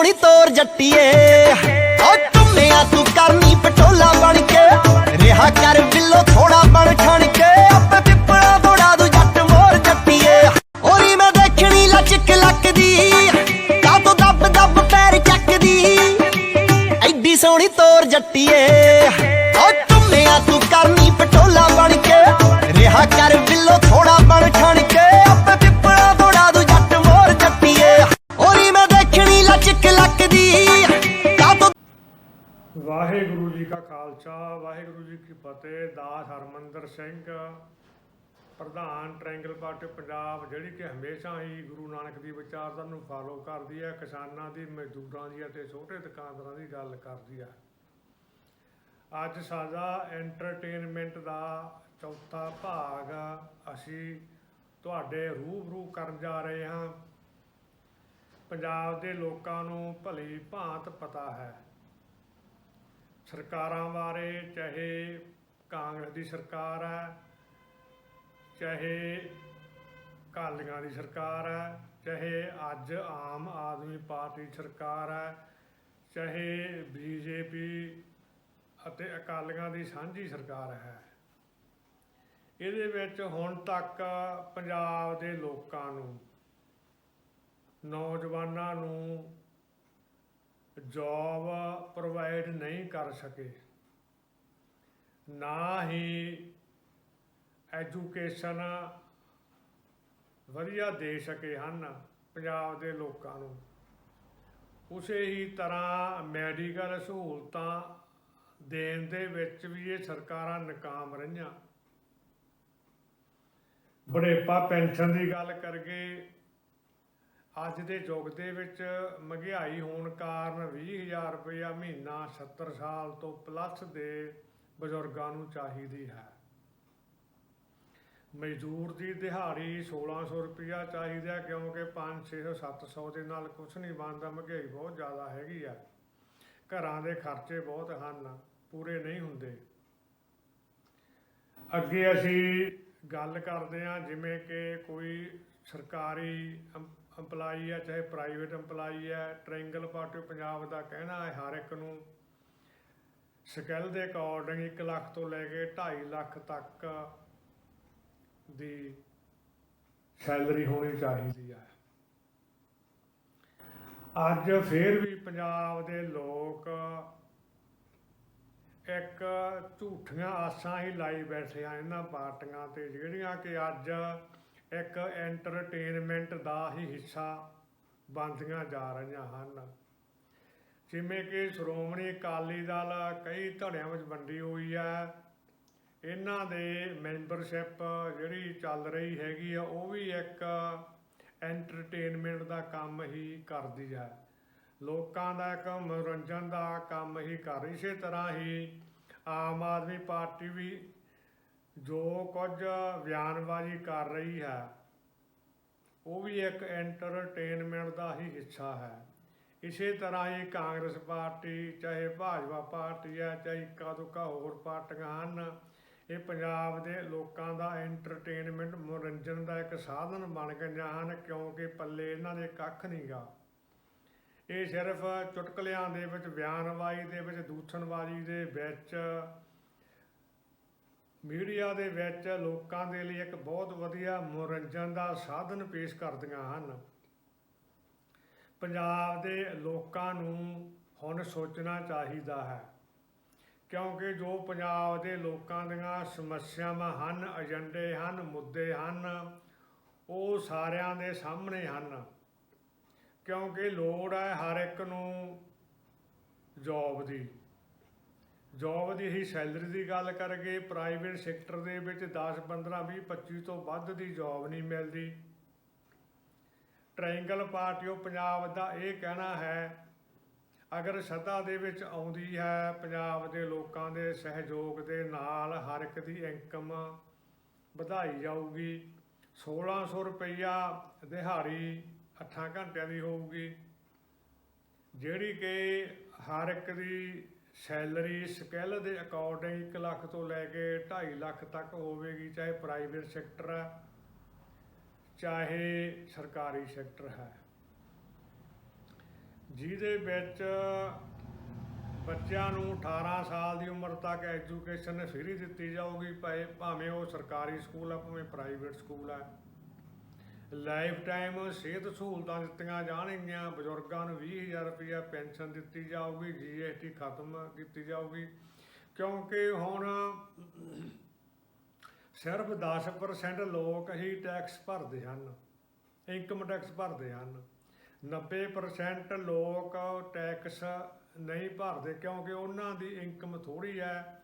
ਸੋਹਣੀ ਤੋਰ ਜੱਟੀਏ। ਓ ਟੁੰਮਿਆ ਤੂੰ ਕਰਨੀ ਪਟੋਲਾ ਬਣ ਕੇ। ਰਿਹਾ ਕਰ ਬਿੱਲੋ ਥੋੜਾ ਬਣ ਠਣ ਕੇ। ਆਪੇ ਪਿੱਪਲਾ ਥੋੜਾ ਦੂ ਜੱਟ ਮੋਰ ਜੱਟੀਏ। ਹੋਰੀ ਮੈਂ ਦੇਖਣੀ ਲਚਕ ਲੱਕਦੀ ਕਾ ਤੂੰ ਦੱਬ ਦੱਬ ਪੈਰ ਚੱਕਦੀ। ਐਡੀ ਸੋਹਣੀ ਤੋਰ ਜੱਟੀਏ। ਵਾਹਿਗੁਰੂ ਜੀ ਕੀ ਫਤਿਹ, ਦਾਸ ਹਰਮੰਦਰ ਸਿੰਘ, ਪ੍ਰਧਾਨ ਟ੍ਰਾਇੰਗਲ ਪਾਰਟੀ ਪੰਜਾਬ, ਜਿਹੜੀ ਕਿ ਹਮੇਸ਼ਾ ਹੀ ਗੁਰੂ ਨਾਨਕ ਦੀ ਵਿਚਾਰਧਾਰਾ ਨੂੰ ਫਾਲੋ ਕਰਦੀ ਹੈ, ਕਿਸਾਨਾਂ ਦੀ, ਮਜ਼ਦੂਰਾਂ ਦੀ ਅਤੇ ਛੋਟੇ ਦੁਕਾਨਦਾਰਾਂ ਦੀ ਗੱਲ ਕਰਦੀ ਹੈ। ਅੱਜ ਸਾਡਾ ਐਂਟਰਟੇਨਮੈਂਟ ਦਾ ਚੌਥਾ ਭਾਗ ਅਸੀਂ ਤੁਹਾਡੇ ਰੂਬਰੂ ਕਰਨ ਜਾ ਰਹੇ ਹਾਂ। ਪੰਜਾਬ ਦੇ ਲੋਕਾਂ ਨੂੰ ਭਲੀ ਭਾਂਤ ਪਤਾ ਹੈ। ਸਰਕਾਰਾਂ ਬਾਰੇ, ਚਾਹੇ ਕਾਂਗਰਸ ਦੀ ਸਰਕਾਰ ਹੈ, ਚਾਹੇ ਕਾਲੀਆਂ ਦੀ ਸਰਕਾਰ ਹੈ, ਚਾਹੇ ਅੱਜ ਆਮ ਆਦਮੀ ਪਾਰਟੀ ਸਰਕਾਰ ਹੈ, ਚਾਹੇ ਬੀਜੇਪੀ ਅਤੇ ਅਕਾਲੀਆਂ ਦੀ ਸਾਂਝੀ ਸਰਕਾਰ ਹੈ। ਇਹਦੇ ਵਿੱਚ ਹੁਣ ਤੱਕ ਪੰਜਾਬ ਦੇ ਲੋਕਾਂ ਨੂੰ, ਨੌਜਵਾਨਾਂ ਨੂੰ ਜੌਬ ਪ੍ਰੋਵਾਈਡ ਨਹੀਂ ਕਰ ਸਕੇ। ਨਾ ਹੀ ਐਜੂਕੇਸ਼ਨ ਵਧੀਆ ਦੇ ਸਕੇ ਹਨ ਪੰਜਾਬ ਦੇ ਲੋਕਾਂ ਨੂੰ। ਉਸੇ ਹੀ ਤਰ੍ਹਾਂ ਮੈਡੀਕਲ ਸਹੂਲਤਾਂ ਦੇਣ ਦੇ ਵਿੱਚ ਵੀ ਇਹ ਸਰਕਾਰਾਂ ਨਾਕਾਮ ਰਹੀਆਂ। ਬੜੇਪਾ ਪੈਨਸ਼ਨ ਦੀ ਗੱਲ ਕਰਗੇ ਅੱਜ ਦੇ ਯੁੱਗ ਦੇ ਵਿੱਚ ਮਹਿੰਗਾਈ ਹੋਣ ਕਾਰਨ 20000 ਰੁਪਇਆ ਮਹੀਨਾ 70 ਸਾਲ ਤੋਂ ਪਲੱਸ ਦੇ ਬਜ਼ੁਰਗਾਂ ਨੂੰ ਚਾਹੀਦੀ ਹੈ। ਮਜ਼ਦੂਰ ਦੀ ਦਿਹਾੜੀ 1600 ਰੁਪਇਆ ਚਾਹੀਦਾ ਹੈ ਕਿਉਂਕਿ 5 600 700 ਦੇ ਨਾਲ ਕੁਝ ਨਹੀਂ ਬਣਦਾ, ਮਹਿੰਗਾਈ ਬਹੁਤ ਜ਼ਿਆਦਾ ਹੈਗੀ ਆ ਘਰਾਂ ਦੇ ਖਰਚੇ ਬਹੁਤ ਹਨ, ਪੂਰੇ ਨਹੀਂ ਹੁੰਦੇ। ਅੱਗੇ ਅਸੀਂ ਗੱਲ ਕਰਦੇ ਹਾਂ, ਜਿਵੇਂ ਕਿ ਕੋਈ ਸਰਕਾਰੀ EMPLOYE ਹੈ ਚਾਹੇ ਪ੍ਰਾਈਵੇਟ EMPLOYE ਹੈ ਟ੍ਰਾਇੰਗਲ ਪਾਰਟੀ ਪੰਜਾਬ ਦਾ ਕਹਿਣਾ ਹੈ ਹਰ ਇੱਕ ਨੂੰ। ਸਕਿੱਲ ਦੇ ਅਕੋਰਡਿੰਗ 1 ਲੱਖ ਤੋਂ ਲੈ ਕੇ 2.5 ਲੱਖ ਤੱਕ ਦੀ ਸੈਲਰੀ ਹੋਣੀ ਚਾਹੀਦੀ ਹੈ ਅੱਜ ਫੇਰ ਵੀ ਪੰਜਾਬ ਦੇ ਲੋਕ ਇੱਕ ਝੂਠੀਆਂ ਆਸਾਂ ਹੀ ਲਾਈ ਬੈਠੇ ਆ ਇਹਨਾਂ ਪਾਰਟੀਆਂ ਤੇ, ਜਿਹੜੀਆਂ ਕਿ ਅੱਜ ਇੱਕ ਐਂਟਰਟੇਨਮੈਂਟ ਦਾ ਹੀ ਹਿੱਸਾ ਬਣਦੀਆਂ ਜਾ ਰਹੀਆਂ ਹਨ। ਜਿਵੇਂ ਕਿ ਸ਼੍ਰੋਮਣੀ ਅਕਾਲੀ ਦਲ ਕਈ ਧੜਿਆਂ ਵਿੱਚ ਵੰਡੀ ਹੋਈ ਹੈ। ਇਹਨਾਂ ਦੇ ਮੈਂਬਰਸ਼ਿਪ ਜਿਹੜੀ ਚੱਲ ਰਹੀ ਹੈਗੀ ਆ, ਉਹ ਵੀ ਇੱਕ ਐਂਟਰਟੇਨਮੈਂਟ ਦਾ ਕੰਮ ਹੀ ਕਰਦੀ ਹੈ। ਲੋਕਾਂ ਦਾ ਇੱਕ ਮਨੋਰੰਜਨ ਦਾ ਕੰਮ ਹੀ ਕਰ ਇਸੇ ਤਰ੍ਹਾਂ ਹੀ ਆਮ ਆਦਮੀ ਪਾਰਟੀ ਵੀ ਜੋ ਕੁਝ ਬਿਆਨਬਾਜ਼ੀ ਕਰ ਰਹੀ ਹੈ, ਉਹ ਵੀ ਇੱਕ ਐਂਟਰਟੇਨਮੈਂਟ ਦਾ ਹੀ ਹਿੱਸਾ ਹੈ। ਇਸੇ ਤਰ੍ਹਾਂ ਹੀ ਕਾਂਗਰਸ ਪਾਰਟੀ, ਚਾਹੇ ਭਾਜਪਾ ਪਾਰਟੀ ਹੈ, ਚਾਹੇ ਇੱਕਾ ਦੁੱਕਾ ਹੋਰ ਪਾਰਟੀਆਂ ਹਨ, ਇਹ ਪੰਜਾਬ ਦੇ ਲੋਕਾਂ ਦਾ ਐਂਟਰਟੇਨਮੈਂਟ ਮਨੋਰੰਜਨ ਦਾ ਇੱਕ ਸਾਧਨ ਬਣ ਗਈਆਂ ਹਨ, ਕਿਉਂਕਿ ਪੱਲੇ ਇਹਨਾਂ ਦੇ ਕੱਖ ਨਹੀਂਗਾ ਇਹ ਸਿਰਫ ਚੁਟਕਲਿਆਂ ਦੇ ਵਿੱਚ, ਬਿਆਨਬਾਜ਼ੀ ਦੇ ਵਿੱਚ ਦੂਸ਼ਣਬਾਜ਼ੀ ਦੇ ਵਿੱਚ ਮੀਡੀਆ ਦੇ ਵਿੱਚ ਲੋਕਾਂ ਦੇ ਲਈ ਇੱਕ ਬਹੁਤ ਵਧੀਆ ਮਨੋਰੰਜਨ ਦਾ ਸਾਧਨ ਪੇਸ਼ ਕਰਦੀਆਂ ਹਨ। ਪੰਜਾਬ ਦੇ ਲੋਕਾਂ ਨੂੰ ਹੁਣ ਸੋਚਣਾ ਚਾਹੀਦਾ ਹੈ, ਕਿਉਂਕਿ ਜੋ ਪੰਜਾਬ ਦੇ ਲੋਕਾਂ ਦੀਆਂ ਸਮੱਸਿਆਵਾਂ ਹਨ, ਏਜੰਡੇ ਹਨ, ਮੁੱਦੇ ਹਨ, ਉਹ ਸਾਰਿਆਂ ਦੇ ਸਾਹਮਣੇ ਹਨ। ਕਿਉਂਕਿ ਲੋੜ ਹੈ ਹਰ ਇੱਕ ਨੂੰ ਜੌਬ ਦੀ। ਜੌਬ ਦੀ ਹੀ ਸੈਲਰੀ ਦੀ ਗੱਲ ਕਰਗੇ ਪ੍ਰਾਈਵੇਟ ਸੈਕਟਰ ਦੇ ਵਿੱਚ 10 15 20 25 ਤੋਂ ਵੱਧ ਦੀ ਜੌਬ ਨਹੀਂ ਮਿਲਦੀ। ਟ੍ਰਾਇੰਗਲ ਪਾਰਟੀ ਉਹ ਪੰਜਾਬ ਦਾ ਇਹ ਕਹਿਣਾ ਹੈ, ਅਗਰ ਸੱਤਾ ਦੇ ਵਿੱਚ ਆਉਂਦੀ ਹੈ, ਪੰਜਾਬ ਦੇ ਲੋਕਾਂ ਦੇ ਸਹਿਯੋਗ ਦੇ ਨਾਲ ਹਰ ਇੱਕ ਦੀ ਇਨਕਮ ਵਧਾਈ ਜਾਊਗੀ। 1600 ਰੁਪਈਆ ਦਿਹਾੜੀ 8 ਘੰਟਿਆਂ ਦੀ ਹੋਊਗੀ। ਜਿਹੜੀ ਕਿ ਹਰ ਇੱਕ ਦੀ ਸੈਲਰੀ ਸਕਿੱਲ ਦੇ ਅਕੋਰਡਿੰਗ 1 ਲੱਖ ਤੋਂ ਲੈ ਕੇ 2.5 ਲੱਖ ਤੱਕ ਹੋਵੇਗੀ, ਚਾਹੇ ਪ੍ਰਾਈਵੇਟ ਸੈਕਟਰ ਹੈ, ਚਾਹੇ ਸਰਕਾਰੀ ਸੈਕਟਰ ਹੈ। ਜਿਹਦੇ ਵਿੱਚ ਬੱਚਿਆਂ ਨੂੰ 18 ਸਾਲ ਦੀ ਉਮਰ ਤੱਕ ਐਜੂਕੇਸ਼ਨ ਫ੍ਰੀ ਦਿੱਤੀ ਜਾਊਗੀ, ਭਾਵੇਂ ਭਾਵੇਂ ਉਹ ਸਰਕਾਰੀ ਸਕੂਲ ਆ ਭਾਵੇਂ ਪ੍ਰਾਈਵੇਟ ਸਕੂਲ ਆ ਲਾਈਫ ਟਾਈਮ ਸਿਹਤ ਸਹੂਲਤਾਂ ਦਿੱਤੀਆਂ ਜਾਣਗੀਆਂ। ਬਜ਼ੁਰਗਾਂ ਨੂੰ 20000 ਰੁਪਇਆ ਪੈਨਸ਼ਨ ਦਿੱਤੀ ਜਾਊਗੀ, ਜੀਐਸਟੀ ਖਤਮ ਕੀਤੀ ਜਾਊਗੀ। ਕਿਉਂਕਿ ਹੁਣ ਸਿਰਫ 10% ਲੋਕ ਹੀ ਟੈਕਸ ਭਰਦੇ ਹਨ ਇਨਕਮ ਟੈਕਸ ਭਰਦੇ ਹਨ। 90% ਲੋਕ ਟੈਕਸ ਨਹੀਂ ਭਰਦੇ ਕਿਉਂਕਿ ਉਹਨਾਂ ਦੀ ਇਨਕਮ ਥੋੜੀ ਹੈ।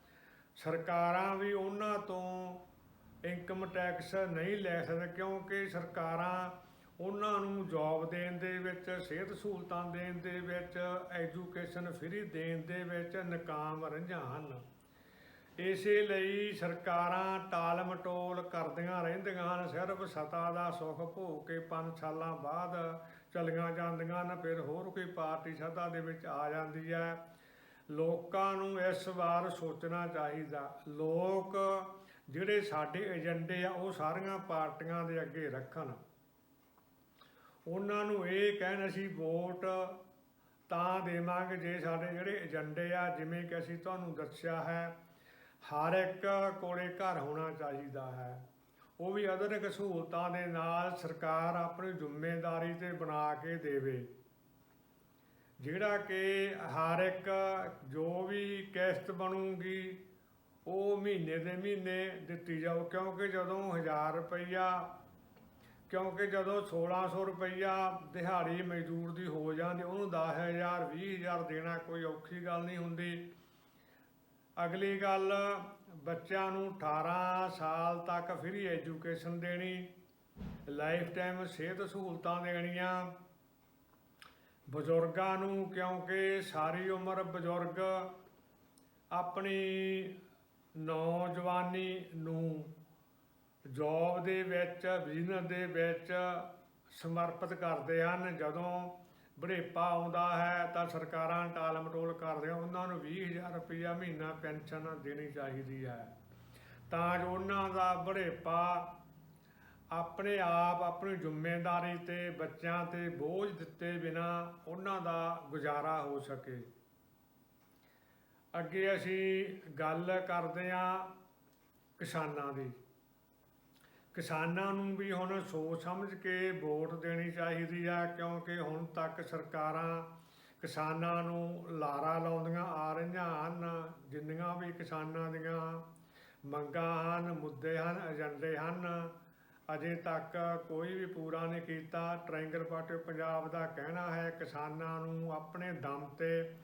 ਸਰਕਾਰਾਂ ਵੀ ਉਹਨਾਂ ਤੋਂ ਇਨਕਮ ਟੈਕਸ ਨਹੀਂ ਲੈ ਸਕਦੇ ਕਿਉਂਕਿ ਸਰਕਾਰਾਂ ਉਹਨਾਂ ਨੂੰ ਜੌਬ ਦੇਣ ਦੇ ਵਿੱਚ, ਸਿਹਤ ਸਹੂਲਤਾਂ ਦੇਣ ਦੇ ਵਿੱਚ ਐਜੂਕੇਸ਼ਨ ਫ੍ਰੀ ਦੇਣ ਦੇ ਵਿੱਚ ਨਕਾਮ ਰਹੀਆਂ ਹਨ। ਇਸੇ ਲਈ ਸਰਕਾਰਾਂ ਟਾਲ ਮਟੋਲ ਕਰਦੀਆਂ ਰਹਿੰਦੀਆਂ ਹਨ। ਸਿਰਫ ਸਤਾ ਦਾ ਸੁੱਖ ਭੋਗ ਕੇ 5 ਸਾਲਾਂ ਬਾਅਦ ਚਲੀਆਂ ਜਾਂਦੀਆਂ ਹਨ, ਫਿਰ ਹੋਰ ਕੋਈ ਪਾਰਟੀ ਸੱਤਾ ਦੇ ਵਿੱਚ ਆ ਜਾਂਦੀ ਹੈ। ਲੋਕਾਂ ਨੂੰ ਇਸ ਵਾਰ ਸੋਚਣਾ ਚਾਹੀਦਾ। ਲੋਕ ਜਿਹੜੇ ਸਾਡੇ ਏਜੰਡੇ ਆ, ਉਹ ਸਾਰੀਆਂ ਪਾਰਟੀਆਂ ਦੇ ਅੱਗੇ ਰੱਖਣ। ਉਹਨਾਂ ਨੂੰ ਇਹ ਕਹਿਣ, ਅਸੀਂ ਵੋਟ ਤਾਂ ਦੇਵਾਂਗੇ ਜੇ ਸਾਡੇ ਜਿਹੜੇ ਏਜੰਡੇ ਆ, ਜਿਵੇਂ ਕਿ ਅਸੀਂ ਤੁਹਾਨੂੰ ਦੱਸਿਆ ਹੈ, ਹਰ ਇੱਕ ਕੋਲੇ ਘਰ ਹੋਣਾ ਚਾਹੀਦਾ ਹੈ। ਉਹ ਵੀ ਆਧੁਨਿਕ ਸਹੂਲਤਾਂ ਦੇ ਨਾਲ ਸਰਕਾਰ ਆਪਣੀ ਜ਼ਿੰਮੇਵਾਰੀ ਤੇ ਬਣਾ ਕੇ ਦੇਵੇ। ਜਿਹੜਾ ਕਿ ਹਰ ਇੱਕ ਜੋ ਵੀ ਕਿਸ਼ਤ ਬਣੂਗੀ ਉਹ ਮਹੀਨੇ ਦੇ ਮਹੀਨੇ ਦਿੱਤੀ ਜਾਓ, ਕਿਉਂਕਿ ਜਦੋਂ 1000 ਰੁਪਈਆ, ਕਿਉਂਕਿ ਜਦੋਂ 1600 ਰੁਪਈਆ ਦਿਹਾੜੀ ਮਜ਼ਦੂਰ ਦੀ ਹੋ ਜਾਂਦੀ, ਉਹਨੂੰ 10000 20000 ਦੇਣਾ ਕੋਈ ਔਖੀ ਗੱਲ ਨਹੀਂ ਹੁੰਦੀ। ਅਗਲੀ ਗੱਲ, ਬੱਚਿਆਂ ਨੂੰ 18 ਸਾਲ ਤੱਕ ਫ੍ਰੀ ਐਜੂਕੇਸ਼ਨ ਦੇਣੀ ਲਾਈਫ ਟਾਈਮ ਸਿਹਤ ਸਹੂਲਤਾਂ ਦੇਣੀਆਂ। ਬਜ਼ੁਰਗਾਂ ਨੂੰ, ਕਿਉਂਕਿ ਸਾਰੀ ਉਮਰ ਬਜ਼ੁਰਗ ਆਪਣੀ ਨੌਜਵਾਨੀ ਨੂੰ ਜੌਬ ਦੇ ਵਿੱਚ ਬਿਜ਼ਨਸ ਦੇ ਵਿੱਚ ਸਮਰਪਿਤ ਕਰਦੇ ਹਨ। ਜਦੋਂ ਬੁਢੇਪਾ ਆਉਂਦਾ ਹੈ ਤਾਂ ਸਰਕਾਰਾਂ ਟਾਲ ਮਟੋਲ ਕਰਦੀਆਂ ਉਹਨਾਂ ਨੂੰ 20000 ਰੁਪਇਆ ਮਹੀਨਾ ਪੈਨਸ਼ਨ ਦੇਣੀ ਚਾਹੀਦੀ ਹੈ। ਤਾਂ ਜੋ ਉਹਨਾਂ ਦਾ ਬੁਢੇਪਾ ਆਪਣੇ ਆਪ, ਆਪਣੀ ਜ਼ਿੰਮੇਵਾਰੀ ਤੇ ਬੱਚਿਆਂ ਤੇ ਬੋਝ ਦਿੱਤੇ ਬਿਨਾ ਉਹਨਾਂ ਦਾ ਗੁਜ਼ਾਰਾ ਹੋ ਸਕੇ। ਅੱਗੇ ਅਸੀਂ ਗੱਲ ਕਰਦੇ ਹਾਂ ਕਿਸਾਨਾਂ ਦੀ। ਕਿਸਾਨਾਂ ਨੂੰ ਵੀ ਹੁਣ ਸੋਚ ਸਮਝ ਕੇ ਵੋਟ ਦੇਣੀ ਚਾਹੀਦੀ ਆ, ਕਿਉਂਕਿ ਹੁਣ ਤੱਕ ਸਰਕਾਰਾਂ ਕਿਸਾਨਾਂ ਨੂੰ ਲਾਰਾ ਲਾਉਂਦੀਆਂ ਆ ਰਹੀਆਂ ਹਨ, ਜਿੰਨੀਆਂ ਵੀ ਕਿਸਾਨਾਂ ਦੀਆਂ ਮੰਗਾਂ ਹਨ, ਮੁੱਦੇ ਹਨ, ਏਜੰਡੇ ਹਨ। ਅਜੇ ਤੱਕ ਕੋਈ ਵੀ ਪੂਰਾ ਨਹੀਂ ਕੀਤਾ। ਟ੍ਰਾਇੰਗਲ ਪਾਰਟੀ ਪੰਜਾਬ ਦਾ ਕਹਿਣਾ ਹੈ, ਕਿਸਾਨਾਂ ਨੂੰ ਆਪਣੇ ਦਮ ਤੇ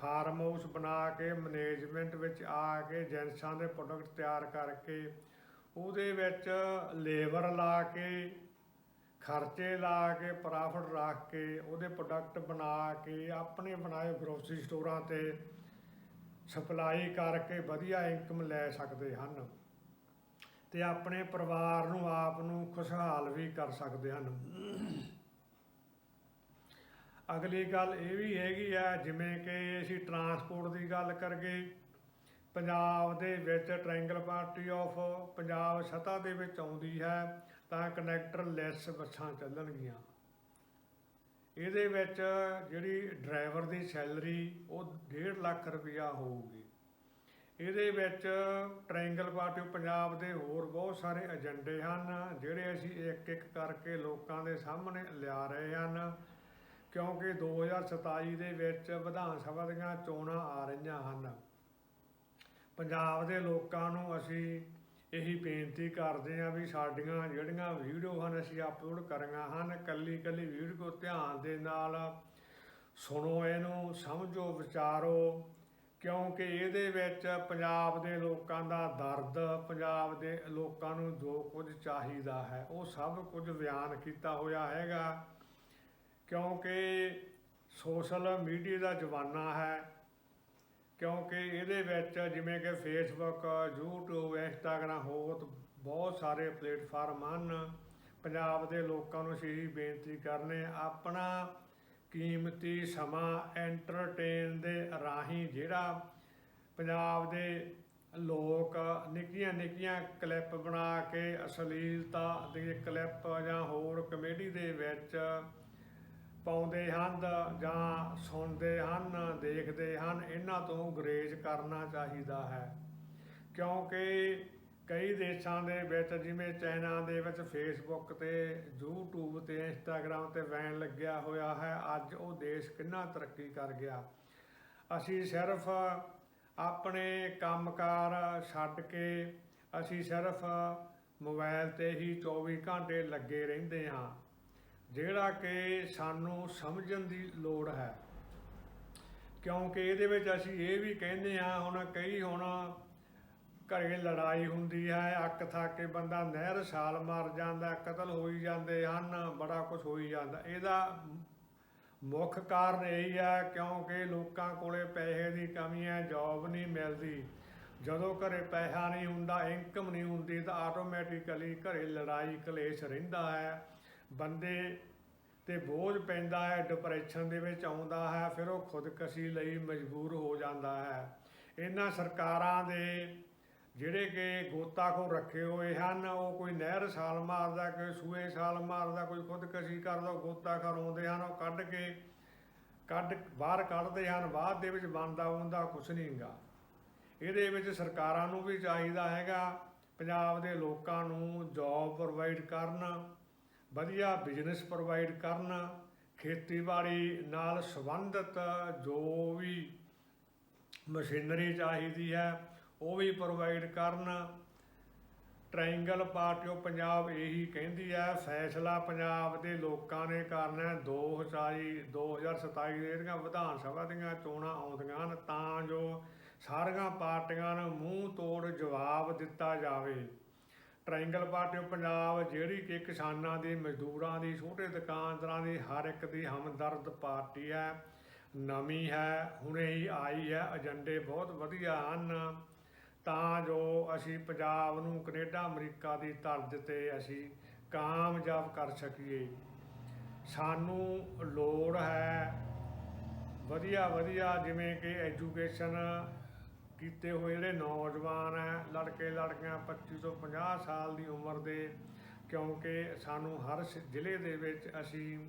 ਫਾਰਮ ਹਾਊਸ ਬਣਾ ਕੇ ਮੈਨੇਜਮੈਂਟ ਵਿੱਚ ਆ ਕੇ ਜੈਂਸਾਂ ਦੇ ਪ੍ਰੋਡਕਟ ਤਿਆਰ ਕਰਕੇ ਉਹਦੇ ਵਿੱਚ ਲੇਬਰ ਲਾ ਕੇ, ਖਰਚੇ ਲਾ ਕੇ ਪ੍ਰੋਫਿਟ ਰੱਖ ਕੇ ਉਹਦੇ ਪ੍ਰੋਡਕਟ ਬਣਾ ਕੇ ਆਪਣੇ ਬਣਾਏ ਗਰੋਸਰੀ ਸਟੋਰਾਂ ਤੇ ਸਪਲਾਈ ਕਰਕੇ ਵਧੀਆ ਇਨਕਮ ਲੈ ਸਕਦੇ ਹਨ ਤੇ ਆਪਣੇ ਪਰਿਵਾਰ ਨੂੰ, ਆਪ ਨੂੰ ਖੁਸ਼ਹਾਲ ਵੀ ਕਰ ਸਕਦੇ ਹਨ। ਅਗਲੀ ਗੱਲ ਇਹ ਵੀ ਹੈਗੀ ਆ, ਜਿਵੇਂ ਕਿ ਅਸੀਂ ਟਰਾਂਸਪੋਰਟ ਦੀ ਗੱਲ ਕਰਗੇ ਪੰਜਾਬ ਦੇ ਵਿੱਚ ਟ੍ਰਾਇੰਗਲ ਪਾਰਟੀ ਆਫ ਪੰਜਾਬ ਸਤਾ ਦੇ ਵਿੱਚ ਆਉਂਦੀ ਹੈ, ਤਾਂ ਕਨੈਕਟਰ ਲੈਸ ਬੱਸਾਂ ਚੱਲਣਗੀਆਂ। ਇਹਦੇ ਵਿੱਚ ਜਿਹੜੀ ਡਰਾਈਵਰ ਦੀ ਸੈਲਰੀ ਉਹ 1.5 ਲੱਖ ਰੁਪਇਆ ਹੋਊਗੀ। ਇਹਦੇ ਵਿੱਚ ਟ੍ਰਾਇੰਗਲ ਪਾਰਟੀ ਪੰਜਾਬ ਦੇ ਹੋਰ ਬਹੁਤ ਸਾਰੇ ਏਜੰਡੇ ਹਨ, ਜਿਹੜੇ ਅਸੀਂ ਇੱਕ ਇੱਕ ਕਰਕੇ ਲੋਕਾਂ ਦੇ ਸਾਹਮਣੇ ਲਿਆ ਰਹੇ ਹਨ। ਕਿਉਂਕਿ 2027 ਦੇ ਵਿੱਚ ਵਿਧਾਨ ਸਭਾ ਦੀਆਂ ਚੋਣਾਂ ਆ ਰਹੀਆਂ ਹਨ। ਪੰਜਾਬ ਦੇ ਲੋਕਾਂ ਨੂੰ ਅਸੀਂ ਇਹੀ ਬੇਨਤੀ ਕਰਦੇ ਹਾਂ ਵੀ ਸਾਡੀਆਂ ਜਿਹੜੀਆਂ ਵੀਡੀਓ ਹਨ ਅਸੀਂ ਅਪਲੋਡ ਕਰੀਆਂ ਹਨ ਕੱਲੀ ਕੱਲੀ ਵੀਡੀਓ ਧਿਆਨ ਦੇ ਨਾਲ ਸੁਣੋ, ਇਹਨੂੰ ਸਮਝੋ, ਵਿਚਾਰੋ, ਕਿਉਂਕਿ ਇਹਦੇ ਵਿੱਚ ਪੰਜਾਬ ਦੇ ਲੋਕਾਂ ਦਾ ਦਰਦ, ਪੰਜਾਬ ਦੇ ਲੋਕਾਂ ਨੂੰ ਜੋ ਕੁਝ ਚਾਹੀਦਾ ਹੈ, ਉਹ ਸਭ ਕੁਝ ਬਿਆਨ ਕੀਤਾ ਹੋਇਆ ਹੈਗਾ। ਕਿਉਂਕਿ ਸੋਸ਼ਲ ਮੀਡੀਆ ਦਾ ਜ਼ਮਾਨਾ ਹੈ। ਕਿਉਂਕਿ ਇਹਦੇ ਵਿੱਚ ਜਿਵੇਂ ਕਿ ਫੇਸਬੁੱਕ YouTube ਇੰਸਟਾਗ੍ਰਾਮ ਹੋਰ ਬਹੁਤ ਸਾਰੇ ਪਲੇਟਫਾਰਮ ਹਨ। ਪੰਜਾਬ ਦੇ ਲੋਕਾਂ ਨੂੰ ਅਸੀਂ ਬੇਨਤੀ ਕਰਨੇ ਆਪਣਾ ਕੀਮਤੀ ਸਮਾਂ ਐਂਟਰਟੇਨ ਦੇ ਰਾਹੀਂ ਜਿਹੜਾ ਪੰਜਾਬ ਦੇ ਲੋਕ ਨਿੱਕੀਆਂ ਨਿੱਕੀਆਂ ਕਲਿੱਪ ਬਣਾ ਕੇ ਅਸ਼ਲੀਲਤਾ ਦੇ ਕਲਿੱਪ ਜਾਂ ਹੋਰ ਕਮੇਡੀ ਦੇ ਵਿੱਚ ਪਾਉਂਦੇ ਹਨ ਜਾਂ ਸੁਣਦੇ ਹਨ, ਦੇਖਦੇ ਹਨ, ਇਹਨਾਂ ਤੋਂ ਗੁਰੇਜ਼ ਕਰਨਾ ਚਾਹੀਦਾ ਹੈ। ਕਿਉਂਕਿ ਕਈ ਦੇਸ਼ਾਂ ਦੇ ਵਿੱਚ, ਜਿਵੇਂ ਚਾਈਨਾ ਦੇ ਵਿੱਚ ਫੇਸਬੁੱਕ ਤੇ, YouTube ਤੇ, Instagram ਤੇ ਬੈਨ ਲੱਗਿਆ ਹੋਇਆ ਹੈ, ਅੱਜ ਉਹ ਦੇਸ਼ ਕਿੰਨਾ ਤਰੱਕੀ ਕਰ ਗਿਆ। ਅਸੀਂ ਸਿਰਫ ਆਪਣੇ ਕੰਮਕਾਰ ਛੱਡ ਕੇ, ਅਸੀਂ ਸਿਰਫ ਮੋਬਾਈਲ ਤੇ ਹੀ 24 ਘੰਟੇ ਲੱਗੇ ਰਹਿੰਦੇ ਹਾਂ। ਜਿਹੜਾ ਕਿ ਸਾਨੂੰ ਸਮਝਣ ਦੀ ਲੋੜ ਹੈ। ਕਿਉਂਕਿ ਇਹਦੇ ਵਿੱਚ ਅਸੀਂ ਇਹ ਵੀ ਕਹਿੰਦੇ ਹਾਂ, ਹੁਣ ਕਈ ਹੁਣ ਘਰੇ ਲੜਾਈ ਹੁੰਦੀ ਹੈ, ਅੱਕ ਥੱਕ ਕੇ ਬੰਦਾ ਨਹਿਰ ਛਾਲ ਮਾਰ ਜਾਂਦਾ, ਕਤਲ ਹੋਈ ਜਾਂਦੇ ਹਨ, ਬੜਾ ਕੁਝ ਹੋਈ ਜਾਂਦਾ। ਇਹਦਾ ਮੁੱਖ ਕਾਰਨ ਇਹ ਹੈ, ਕਿਉਂਕਿ ਲੋਕਾਂ ਕੋਲੇ ਪੈਸੇ ਦੀ ਕਮੀ ਹੈ ਜੌਬ ਨਹੀਂ ਮਿਲਦੀ। ਜਦੋਂ ਘਰੇ ਪੈਸਾ ਨਹੀਂ ਹੁੰਦਾ ਇਨਕਮ ਨਹੀਂ ਹੁੰਦੀ, ਤਾਂ ਆਟੋਮੈਟਿਕਲੀ ਘਰੇ ਲੜਾਈ ਕਲੇਸ਼ ਰਹਿੰਦਾ ਹੈ। ਬੰਦੇ ਤੇ ਬੋਝ ਪੈਂਦਾ ਹੈ ਡਿਪਰੈਸ਼ਨ ਦੇ ਵਿੱਚ ਆਉਂਦਾ ਹੈ, ਫਿਰ ਉਹ ਖੁਦਕਸ਼ੀ ਲਈ ਮਜਬੂਰ ਹੋ ਜਾਂਦਾ ਹੈ। ਇਹਨਾਂ ਸਰਕਾਰਾਂ ਦੇ ਜਿਹੜੇ ਕਿ ਗੋਤਾਖੋਰ ਰੱਖੇ ਹੋਏ ਹਨ, ਉਹ ਕੋਈ ਨਹਿਰ ਸਾਲ ਮਾਰਦਾ, ਕੋਈ ਸੂਏ ਸਾਲ ਮਾਰਦਾ, ਕੋਈ ਖੁਦਕਸ਼ੀ ਕਰਦਾ, ਉਹ ਗੋਤਾਖੋਰ ਆਉਂਦੇ ਹਨ, ਉਹ ਕੱਢ ਕੇ ਕੱਢ, ਬਾਹਰ ਕੱਢਦੇ ਹਨ, ਬਾਅਦ ਦੇ ਵਿੱਚ ਬਣਦਾ ਹੁੰਦਾ ਕੁਛ ਨਹੀਂ ਹੈਗਾ ਇਹਦੇ ਵਿੱਚ ਸਰਕਾਰਾਂ ਨੂੰ ਵੀ ਚਾਹੀਦਾ ਹੈਗਾ, ਪੰਜਾਬ ਦੇ ਲੋਕਾਂ ਨੂੰ ਜੌਬ ਪ੍ਰੋਵਾਈਡ ਕਰਨ ਵਧੀਆ ਬਿਜ਼ਨਸ ਪ੍ਰੋਵਾਈਡ ਕਰਨ, ਖੇਤੀਬਾੜੀ ਨਾਲ ਸੰਬੰਧਿਤ ਜੋ ਵੀ ਮਸ਼ੀਨਰੀ ਚਾਹੀਦੀ ਹੈ, ਉਹ ਵੀ ਪ੍ਰੋਵਾਈਡ ਕਰਨ। ਟ੍ਰਾਇੰਗਲ ਪਾਰਟੀਓ ਪੰਜਾਬ ਇਹੀ ਕਹਿੰਦੀ ਹੈ, ਫੈਸਲਾ ਪੰਜਾਬ ਦੇ ਲੋਕਾਂ ਨੇ ਕਰਨਾ ਹੈ। 2027 2027 ਦੇ ਜਿਹੜੀਆਂ ਵਿਧਾਨ ਸਭਾ ਦੀਆਂ ਚੋਣਾਂ ਆਉਂਦੀਆਂ ਹਨ, ਤਾਂ ਜੋ ਸਾਰੀਆਂ ਪਾਰਟੀਆਂ ਨੂੰ ਮੂੰਹ ਤੋੜ ਜਵਾਬ ਦਿੱਤਾ ਜਾਵੇ। ਟ੍ਰਾਇੰਗਲ ਪਾਰਟੀ ਪੰਜਾਬ ਜਿਹੜੀ ਕਿ ਕਿਸਾਨਾਂ ਦੀ, ਮਜ਼ਦੂਰਾਂ ਦੀ, ਛੋਟੇ ਦੁਕਾਨਦਾਰਾਂ ਦੀ, ਹਰ ਇੱਕ ਦੀ ਹਮਦਰਦ ਪਾਰਟੀ ਹੈ। ਨਵੀਂ ਹੈ, ਹੁਣੇ ਹੀ ਆਈ ਹੈ, ਏਜੰਡੇ ਬਹੁਤ ਵਧੀਆ ਹਨ। ਤਾਂ ਜੋ ਅਸੀਂ ਪੰਜਾਬ ਨੂੰ ਕੈਨੇਡਾ, ਅਮਰੀਕਾ ਦੀ ਤਰਜ਼ ਤੇ ਅਸੀਂ ਕਾਮਯਾਬ ਕਰ ਸਕੀਏ। ਸਾਨੂੰ ਲੋੜ ਹੈ ਵਧੀਆ ਵਧੀਆ ਜਿਵੇਂ ਕਿ ਐਜੂਕੇਸ਼ਨ ਕੀਤੇ ਹੋਏ ਜਿਹੜੇ ਨੌਜਵਾਨ ਹੈ, ਲੜਕੇ ਲੜਕੀਆਂ 25 ਤੋਂ 50 ਸਾਲ ਦੀ ਉਮਰ ਦੇ, ਕਿਉਂਕਿ ਸਾਨੂੰ ਹਰ ਸ- ਜ਼ਿਲ੍ਹੇ ਦੇ ਵਿੱਚ ਅਸੀਂ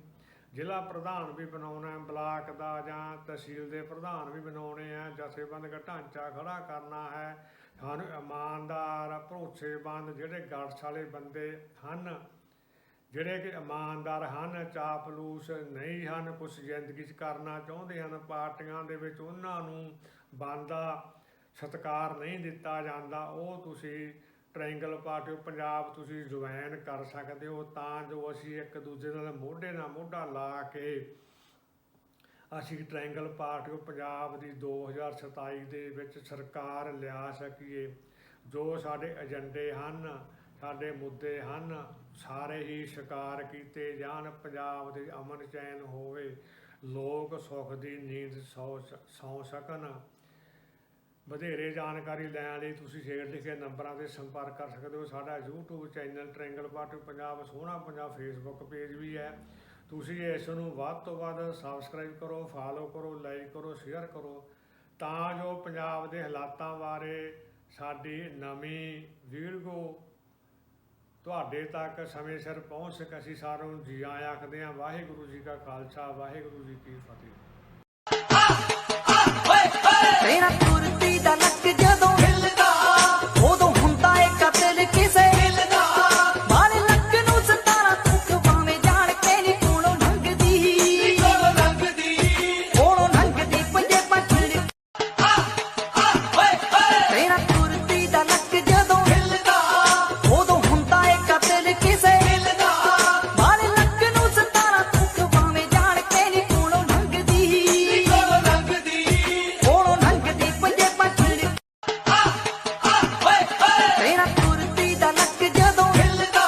ਜ਼ਿਲ੍ਹਾ ਪ੍ਰਧਾਨ ਵੀ ਬਣਾਉਣਾ ਬਲਾਕ ਦਾ ਜਾਂ ਤਹਿਸੀਲ ਦੇ ਪ੍ਰਧਾਨ ਵੀ ਬਣਾਉਣੇ ਆ ਜਥੇਬੰਦਕ ਢਾਂਚਾ ਖੜਾ ਕਰਨਾ ਹੈ ਸਾਨੂੰ ਇਮਾਨਦਾਰ ਭਰੋਸੇਬੰਦ ਜਿਹੜੇ ਗੜਸ ਵਾਲੇ ਬੰਦੇ ਹਨ, ਜਿਹੜੇ ਕਿ ਇਮਾਨਦਾਰ ਹਨ, ਚਾਪਲੂਸ ਨਹੀਂ ਹਨ ਕੁਝ ਜ਼ਿੰਦਗੀ 'ਚ ਕਰਨਾ ਚਾਹੁੰਦੇ ਹਨ, ਪਾਰਟੀਆਂ ਦੇ ਵਿੱਚ ਉਹਨਾਂ ਨੂੰ ਬੰਦਾ ਸਤਕਾਰ ਨਹੀਂ ਦਿੱਤਾ ਜਾਂਦਾ, ਉਹ ਤੁਸੀਂ ਟ੍ਰਾਇੰਗਲ ਪਾਰਟੀ ਪੰਜਾਬ ਤੁਸੀਂ ਜੁਆਇਨ ਕਰ ਸਕਦੇ ਹੋ, ਤਾਂ ਜੋ ਅਸੀਂ ਇੱਕ ਦੂਜੇ ਨਾਲ ਮੋਢੇ ਨਾਲ ਮੋਢਾ ਲਾ ਕੇ ਅਸੀਂ ਟ੍ਰਾਇੰਗਲ ਪਾਰਟੀ ਪੰਜਾਬ ਦੀ 2027 ਦੇ ਵਿੱਚ ਸਰਕਾਰ ਲਿਆ ਸਕੀਏ। ਜੋ ਸਾਡੇ ਏਜੰਡੇ ਹਨ, ਸਾਡੇ ਮੁੱਦੇ ਹਨ, ਸਾਰੇ ਹੀ ਸ਼ਿਕਾਰ ਕੀਤੇ ਜਾਣ, ਪੰਜਾਬ ਦੇ ਅਮਨ ਚੈਨ ਹੋਵੇ, ਲੋਕ ਸੁੱਖ ਦੀ ਨੀਂਦ ਸੌ ਸੌ ਸਕਣ। ਵਧੇਰੇ ਜਾਣਕਾਰੀ ਲੈਣ ਲਈ ਤੁਸੀਂ ਹੇਠ ਲਿਖੇ ਨੰਬਰਾਂ ਤੇ ਸੰਪਰਕ ਕਰ ਸਕਦੇ ਹੋ। ਸਾਡਾ YouTube channel triangle party Punjab, ਸੋਹਣਾ ਪੰਜਾਬ Facebook ਪੇਜ ਵੀ ਹੈ। ਤੁਸੀਂ ਇਸ ਨੂੰ ਵੱਧ ਤੋਂ ਵੱਧ ਸਬਸਕ੍ਰਾਈਬ ਕਰੋ ਫਾਲੋ ਕਰੋ ਲਾਈਕ ਕਰੋ ਸ਼ੇਅਰ ਕਰੋ ਤਾਂ ਜੋ ਪੰਜਾਬ ਦੇ ਹਾਲਾਤਾਂ ਬਾਰੇ ਸਾਡੀ ਨਵੀਂ ਵੀਡੀਓ ਤੁਹਾਡੇ ਤੱਕ ਸਮੇਂ ਸਿਰ ਪਹੁੰਚ ਸਕੇ। ਅਸੀਂ ਸਾਰਿਆਂ ਨੂੰ ਜੀ ਆਇਆਂ ਆਖਦੇ ਹਾਂ, ਵਾਹਿਗੁਰੂ ਜੀ ਕਾ ਖਾਲਸਾ, ਵਾਹਿਗੁਰੂ ਜੀ ਕੀ ਫਤਿਹ। ਤੇਰਾ ਗੋਪੀ ਦਾ ਨੱਕ ਜਦੋਂ